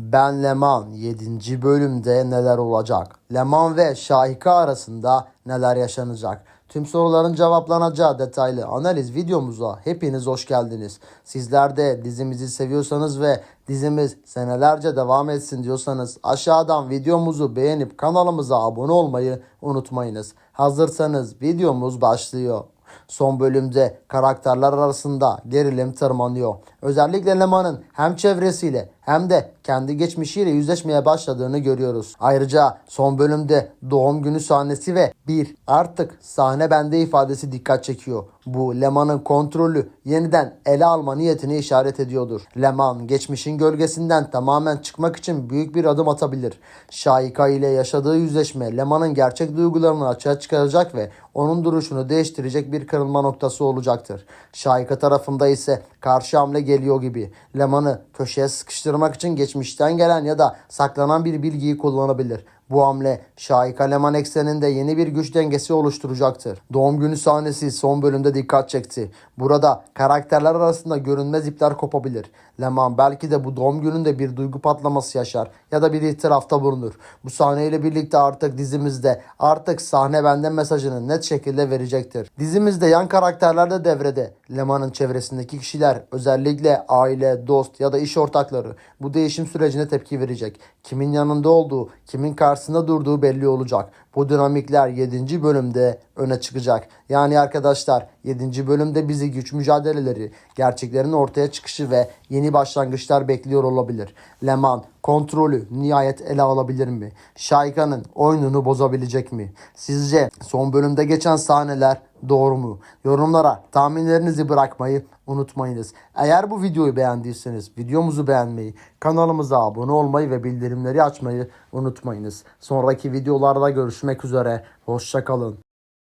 Ben Leman 7. bölümde neler olacak? Leman ve Şahika arasında neler yaşanacak? Tüm soruların cevaplanacağı detaylı analiz videomuza hepiniz hoş geldiniz. Sizler de dizimizi seviyorsanız ve dizimiz senelerce devam etsin diyorsanız aşağıdan videomuzu beğenip kanalımıza abone olmayı unutmayınız. Hazırsanız videomuz başlıyor. Son bölümde karakterler arasında gerilim tırmanıyor. Özellikle Leman'ın hem çevresiyle hem de kendi geçmişiyle yüzleşmeye başladığını görüyoruz. Ayrıca son bölümde doğum günü sahnesi ve bir artık sahne bende ifadesi dikkat çekiyor. Bu Leman'ın kontrolü yeniden ele alma niyetini işaret ediyordur. Leman geçmişin gölgesinden tamamen çıkmak için büyük bir adım atabilir. Şahika ile yaşadığı yüzleşme Leman'ın gerçek duygularını açığa çıkaracak ve onun duruşunu değiştirecek bir kırılma noktası olacaktır. Şahika tarafında ise karşı hamle geliyor gibi. Leman'ı köşeye sıkıştırmak için geçmişten gelen ya da saklanan bir bilgiyi kullanabilir. Bu hamle Şahika Leman ekseninde yeni bir güç dengesi oluşturacaktır. Doğum günü sahnesi son bölümde dikkat çekti. Burada karakterler arasında görünmez ipler kopabilir. Leman belki de bu doğum gününde bir duygu patlaması yaşar ya da bir itirafta bulunur. Bu sahneyle birlikte artık dizimizde artık sahne benden mesajını net şekilde verecektir. Dizimizde yan karakterler de devrede. Leman'ın çevresindeki kişiler özellikle aile, dost ya da iş ortakları bu değişim sürecine tepki verecek. Kimin yanında olduğu, kimin karşısında durduğu belli olacak. Bu dinamikler 7. bölümde öne çıkacak. Yani arkadaşlar 7. bölümde bizi güç mücadeleleri, gerçeklerin ortaya çıkışı ve yeni başlangıçlar bekliyor olabilir. Leman kontrolü nihayet ele alabilir mi? Şayka'nın oyununu bozabilecek mi? Sizce son bölümde geçen sahneler doğru mu? Yorumlara tahminlerinizi bırakmayı unutmayınız. Eğer bu videoyu beğendiyseniz videomuzu beğenmeyi, kanalımıza abone olmayı ve bildirimleri açmayı unutmayınız. Sonraki videolarda görüşmek üzere. Hoşçakalın.